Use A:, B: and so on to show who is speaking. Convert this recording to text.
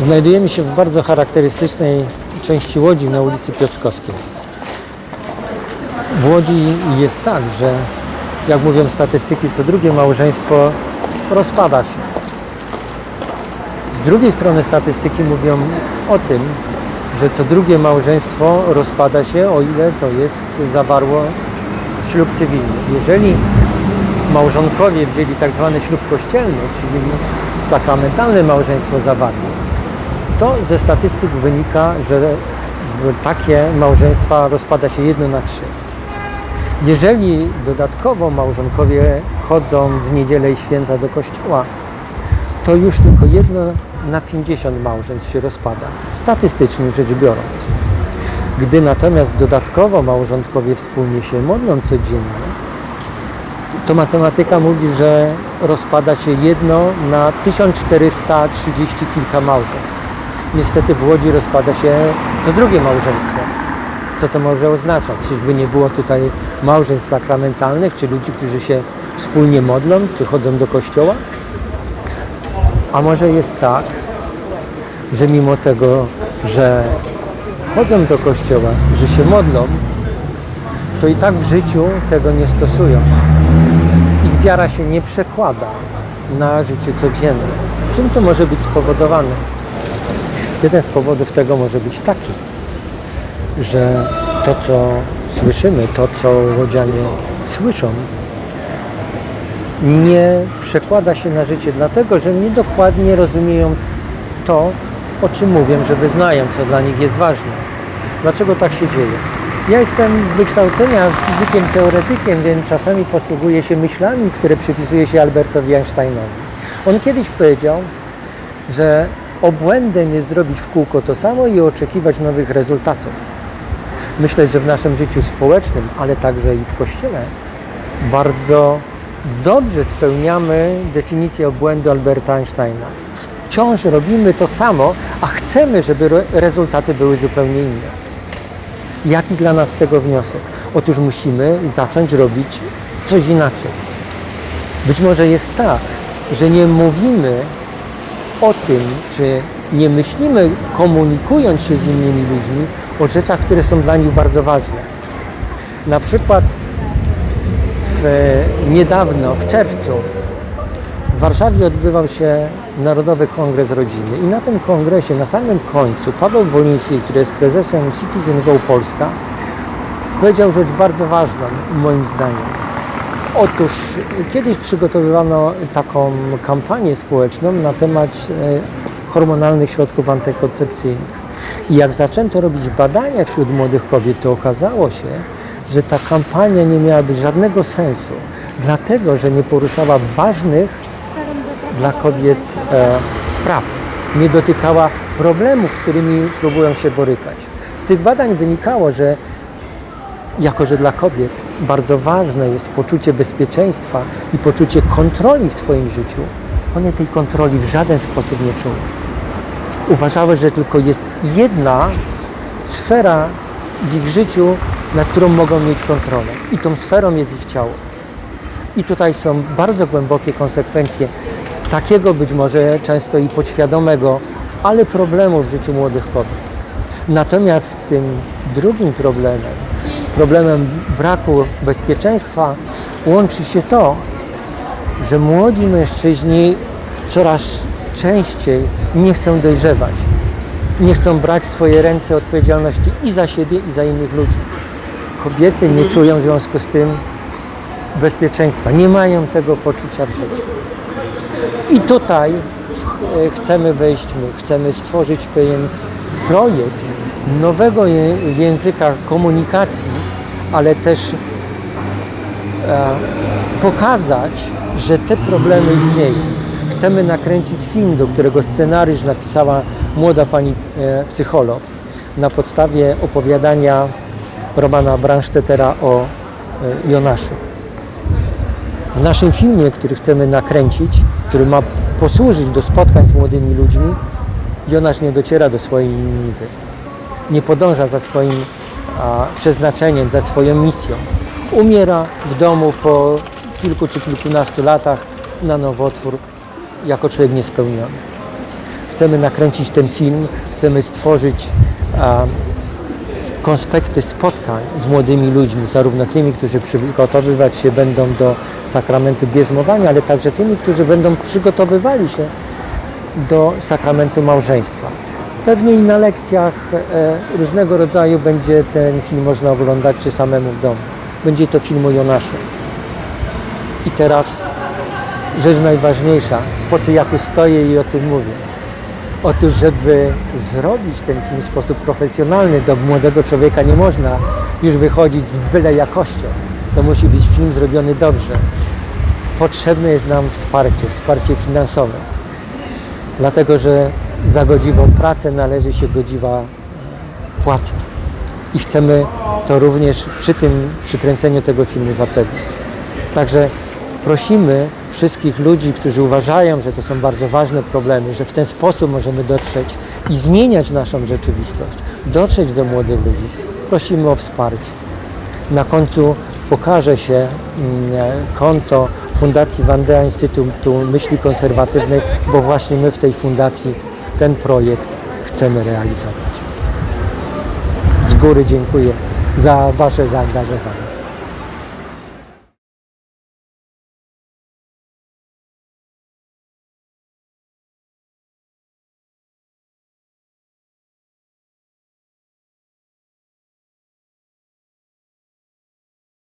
A: Znajdujemy się w bardzo charakterystycznej części Łodzi na ulicy Piotrkowskiej. W Łodzi jest tak, że jak mówią statystyki, co drugie małżeństwo rozpada się. Z drugiej strony statystyki mówią o tym, że co drugie małżeństwo rozpada się, o ile to jest zawarło ślub cywilny. Jeżeli małżonkowie wzięli tak zwany ślub kościelny, czyli sakramentalne małżeństwo zawarli, to ze statystyk wynika, że takie małżeństwa rozpada się jedno na trzy. Jeżeli dodatkowo małżonkowie chodzą w niedzielę i święta do kościoła, to już tylko jedno na 50 małżeństw się rozpada, statystycznie rzecz biorąc. Gdy natomiast dodatkowo małżonkowie wspólnie się modlą codziennie, to matematyka mówi, że rozpada się jedno na 1430 kilka małżeństw. Niestety w Łodzi rozpada się co drugie małżeństwo. Co to może oznaczać? Czyżby nie było tutaj małżeństw sakramentalnych, czy ludzi, którzy się wspólnie modlą, czy chodzą do kościoła? A może jest tak, że mimo tego, że chodzą do kościoła, że się modlą, to i tak w życiu tego nie stosują. Ich wiara się nie przekłada na życie codzienne. Czym to może być spowodowane? Jeden z powodów tego może być taki, że to, co słyszymy, to, co łodzianie słyszą, nie przekłada się na życie, dlatego że niedokładnie rozumieją to, o czym mówią, że wyznają, co dla nich jest ważne. Dlaczego tak się dzieje? Ja jestem z wykształcenia fizykiem teoretykiem, więc czasami posługuję się myślami, które przypisuje się Albertowi Einsteinowi. On kiedyś powiedział, że obłędem jest zrobić w kółko to samo i oczekiwać nowych rezultatów. Myślę, że w naszym życiu społecznym, ale także i w kościele, bardzo dobrze spełniamy definicję obłędu Alberta Einsteina. Wciąż robimy to samo, a chcemy, żeby re- rezultaty były zupełnie inne. Jaki dla nas z tego wniosek? Otóż musimy zacząć robić coś inaczej. Być może jest tak, że nie mówimy o tym, czy nie myślimy, komunikując się z innymi ludźmi, o rzeczach, które są dla nich bardzo ważne. Na przykład w, niedawno, w czerwcu, w Warszawie odbywał się Narodowy Kongres Rodziny i na tym kongresie, na samym końcu, Paweł Woliński, który jest prezesem Citizen Go Polska, powiedział rzecz bardzo ważną, moim zdaniem. Otóż kiedyś przygotowywano taką kampanię społeczną na temat e, hormonalnych środków antykoncepcyjnych. I jak zaczęto robić badania wśród młodych kobiet, to okazało się, że ta kampania nie miałaby żadnego sensu, dlatego że nie poruszała ważnych dla kobiet e, spraw. Nie dotykała problemów, z którymi próbują się borykać. Z tych badań wynikało, że jako że dla kobiet bardzo ważne jest poczucie bezpieczeństwa i poczucie kontroli w swoim życiu, one tej kontroli w żaden sposób nie czuły. Uważały, że tylko jest jedna sfera w ich życiu, nad którą mogą mieć kontrolę. I tą sferą jest ich ciało. I tutaj są bardzo głębokie konsekwencje takiego być może często i podświadomego, ale problemu w życiu młodych kobiet. Natomiast tym drugim problemem, problemem braku bezpieczeństwa, łączy się to, że młodzi mężczyźni coraz częściej nie chcą dojrzewać. Nie chcą brać w swoje ręce odpowiedzialności i za siebie, i za innych ludzi. Kobiety nie czują w związku z tym bezpieczeństwa, nie mają tego poczucia w życiu. I tutaj chcemy wejść my, chcemy stworzyć pewien projekt nowego języka komunikacji, ale też e, pokazać, że te problemy istnieją. Chcemy nakręcić film, do którego scenariusz napisała młoda pani e, psycholog na podstawie opowiadania Romana Bransztetera o e, Jonaszu. W naszym filmie, który chcemy nakręcić, który ma posłużyć do spotkań z młodymi ludźmi, Jonasz nie dociera do swojej Niniwy. Nie podąża za swoim przeznaczeniem, za swoją misją. Umiera w domu po kilku czy kilkunastu latach na nowotwór jako człowiek niespełniony. Chcemy nakręcić ten film, chcemy stworzyć konspekty spotkań z młodymi ludźmi, zarówno tymi, którzy przygotowywać się będą do sakramentu bierzmowania, ale także tymi, którzy będą przygotowywali się do sakramentu małżeństwa. Pewnie i na lekcjach e, różnego rodzaju będzie ten film można oglądać czy samemu w domu. Będzie to film o Jonaszu. I teraz rzecz najważniejsza, po co ja tu stoję i o tym mówię. Otóż, żeby zrobić ten film w sposób profesjonalny, do młodego człowieka nie można już wychodzić z byle jakością. To musi być film zrobiony dobrze. Potrzebne jest nam wsparcie, wsparcie finansowe. Dlatego, że za godziwą pracę należy się godziwa e, płaca. I chcemy to również przy tym przykręceniu tego filmu zapewnić. Także prosimy wszystkich ludzi, którzy uważają, że to są bardzo ważne problemy, że w ten sposób możemy dotrzeć i zmieniać naszą rzeczywistość, dotrzeć do młodych ludzi. Prosimy o wsparcie. Na końcu pokaże się mm, konto Fundacji Wandea Instytutu Myśli Konserwatywnej, bo właśnie my w tej fundacji ten projekt chcemy realizować. Z góry dziękuję za Wasze zaangażowanie.